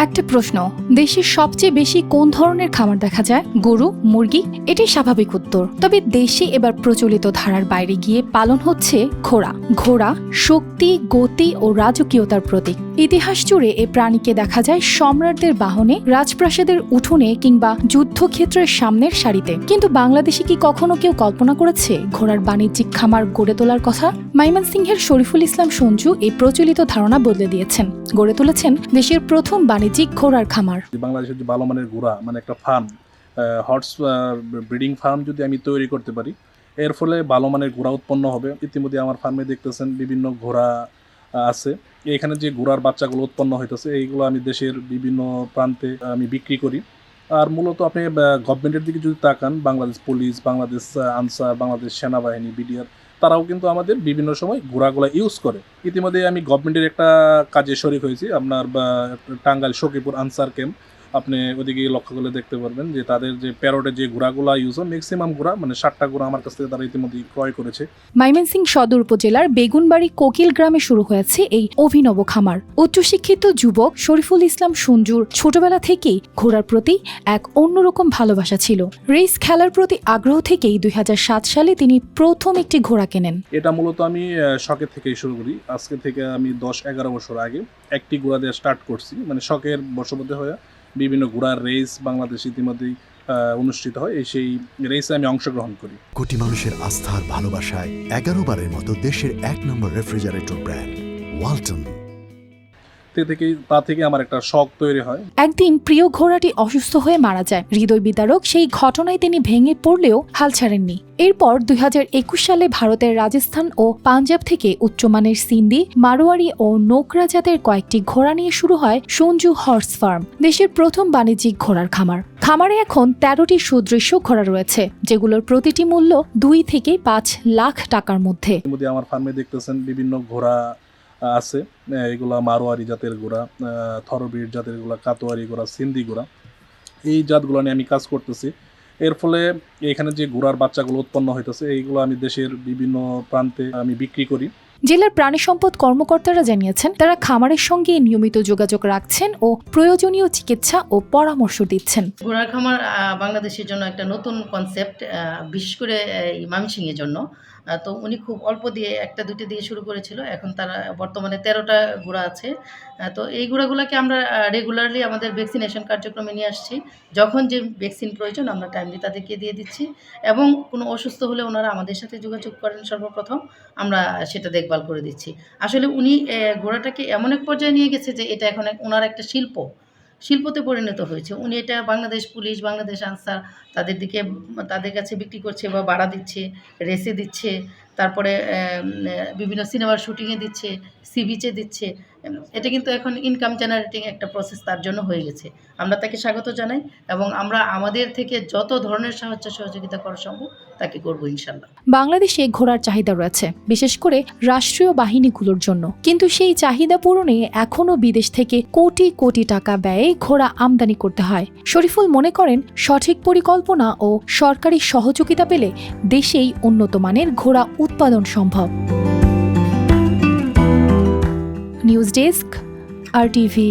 একটা প্রশ্ন, দেশের সবচেয়ে বেশি কোন ধরনের খামার দেখা যায়? গরু, মুরগি? এটাই স্বাভাবিক উত্তর। তবে দেশে এবার প্রচলিত ধারার বাইরে গিয়ে পালন হচ্ছে ঘোড়া। ঘোড়া শক্তি, গতি ও রাজকীয়তার প্রতীক। ইতিহাস জুড়ে এ প্রাণীকে দেখা যায় সম্রাটদের বাহনে, রাজপ্রাসাদের উঠোনে কিংবা যুদ্ধক্ষেত্রের সামনের সারিতে। কিন্তু বাংলাদেশে কি কখনো কেউ কল্পনা করেছে ঘোড়ার বাণিজ্যিক খামার গড়ে তোলার কথা? মাইমানসিংহের শরীফুল ইসলাম সঞ্জু এই প্রচলিত ধারণা বদলে দিয়েছেন। গড়ে তুলেছেন দেশের প্রথম বাণিজ্যিক ঘোড়ার খামার। বাংলাদেশের যে ভালো মানের ঘোড়া মানে একটা ফার্ম হর্স ব্রিডিং ফার্ম যদি আমি তৈরি করতে পারি, এর ফলে ভালো মানের ঘোড়া উৎপন্ন হবে। ইতিমধ্যে আমার ফার্মে দেখতেছেন বিভিন্ন ঘোড়া আছে। এখানে যে ঘোড়ার বাচ্চাগুলো উৎপন্ন হইতেছে, এইগুলো আমি দেশের বিভিন্ন প্রান্তে আমি বিক্রি করি। আর মূলত আপনি গভর্নমেন্টের দিকে যদি তাকান, বাংলাদেশ পুলিশ, বাংলাদেশ আনসার, বাংলাদেশ সেনাবাহিনী বিডিআর তারাও কিন্তু আমাদের বিভিন্ন সময় ঘোরাগুলা ইউজ করে। ইতিমধ্যে আমি গভর্নমেন্টের একটা কাজে শরিক হয়েছি, আপনার টাঙ্গাইল সখীপুর আনসার ক্যাম্প আপনি ওদিকে লক্ষ্য করলে দেখতে পারবেন যে তাদের যে প্যারোটে যে ঘোড়াগুলো ইউজ হয় ম্যাক্সিমাম ঘোড়া মানে ষাটটা ঘোড়া আমার কাছ থেকে তারা ইতিমধ্যে ক্রয় করেছে। ময়মনসিংহ সদর উপজেলার বেগুনবাড়ি কোকিল গ্রামে শুরু হয়েছে এই অভিনব খামার। উচ্চশিক্ষিত যুবক শরীফুল ইসলাম সঞ্জুর ছোটবেলা থেকেই ঘোড়ার প্রতি এক অন্যরকম ভালোবাসা ছিল। রেস খেলার প্রতি আগ্রহ থেকেই দুই হাজার সাত সালে তিনি প্রথম একটি ঘোড়া কেনেন। এটা মূলত আমি শখের থেকেই শুরু করি। আজকে থেকে আমি দশ এগারো বছর আগে একটি ঘোড়া দিয়ে স্টার্ট করছি। মানে শখের বশবর্তী হয়ে বিভিন্ন ঘোড়ার রেস বাংলাদেশ ইতিমধ্যেই অনুষ্ঠিত হয়। এই সেই রেসে আমি অংশগ্রহণ করি। কোটি মানুষের আস্থার ভালোবাসায় এগারো বারের মতো দেশের এক নম্বর রেফ্রিজারেটর ব্র্যান্ড ওয়ালটন থেকেই তা থেকে আমার একটা শখ তৈরি হয়। একদিন প্রিয় ঘোড়াটি অসুস্থ হয়ে মারা যায়। হৃদয় বিদারক সেই ঘটনায় তিনি ভেঙে পড়লেও হাল ছাড়েননি। এরপর দুই হাজার একুশ সালে ভারতের রাজস্থান ও পাঞ্জাব থেকে উচ্চমানের সিন্ধি মারোয়ারি ও নোকরা জাতের কয়েকটি ঘোড়া নিয়ে শুরু হয় সঞ্জু হর্স ফার্ম দেশের প্রথম বাণিজ্যিক ঘোড়ার খামার। খামারে এখন তেরোটি সুদৃশ্য ঘোড়া রয়েছে যেগুলোর প্রতিটি মূল্য দুই থেকে পাঁচ লাখ টাকার মধ্যে। আমার ফার্মে দেখতেছেন বিভিন্ন ঘোড়া আছে এইগুলা এগুলা মারোয়ারি জাতের গোড়া থরবির জাতের গোড়া, কাতোয়ারি গোড়া, সিন্ধি গোড়া। এই জাতগুলো নিয়ে আমি কাজ করতেছি। এর ফলে এখানে যে গোড়ার বাচ্চাগুলো উৎপন্ন হইতেছে, এইগুলো আমি দেশের বিভিন্ন প্রান্তে আমি বিক্রি করি। জেলার প্রাণী সম্পদ কর্মকর্তারা জানিয়েছেন, তারা খামারের সঙ্গে নিয়মিত যোগাযোগ রাখছেন ও প্রয়োজনীয় চিকিৎসা ও পরামর্শ দিচ্ছেন। ঘোড়ার খামার বাংলাদেশের জন্য একটা নতুন কনসেপ্ট বিশেষ করে ময়মনসিংহের জন্য। তো উনি খুব অল্প দিয়ে একটা দুটো দিয়ে শুরু করেছিল, এখন তারা বর্তমানে তেরোটা ঘোড়া আছে। তো এই ঘোড়াগুলোকে আমরা রেগুলারলি আমাদের ভ্যাকসিনেশন কার্যক্রমে নিয়ে আসছি। যখন যে ভ্যাকসিন প্রয়োজন, আমরা টাইমলি তাদেরকে দিয়ে দিচ্ছি। এবং কোনো অসুস্থ হলে ওনারা আমাদের সাথে যোগাযোগ করেন সর্বপ্রথম। আমরা সেটা দেখভাল করে দিচ্ছি। আসলে উনি ঘোড়াটাকে এমন এক পর্যায়ে নিয়ে গেছে যে এটা এখন ওনার একটা শিল্প। শিল্পতে পরিণত হয়েছে। উনি এটা বাংলাদেশ পুলিশ, বাংলাদেশ আনসার, তাদের দিকে, তাদের কাছে বিক্রি করছে বা বাড়া দিচ্ছে, রেসে দিচ্ছে। তারপরে বিভিন্ন সিনেমার শুটিংয়ে দিচ্ছে, সি বিচে দিচ্ছে এটা কিন্তু এখন ইনকাম জেনারেটিং একটা প্রসেস তার জন্য হয়ে গেছে। আমরা তাকে স্বাগত জানাই এবং আমরা আমাদের থেকে যত ধরনের সাহায্য সহযোগিতা করা সম্ভব তাকে করব ইনশাল্লাহ। বাংলাদেশে ঘোড়ার চাহিদা রয়েছে, বিশেষ করে রাষ্ট্রীয় বাহিনীগুলোর জন্য। কিন্তু সেই চাহিদা পূরণে এখনও বিদেশ থেকে কোটি কোটি টাকা ব্যয়ে ঘোড়া আমদানি করতে হয়। শরীফুল মনে করেন, সঠিক পরিকল্পনা ও সরকারি সহযোগিতা পেলে দেশেই উন্নত মানের ঘোড়া উৎপাদন সম্ভব। নিউজ ডেস্ক আর টিভি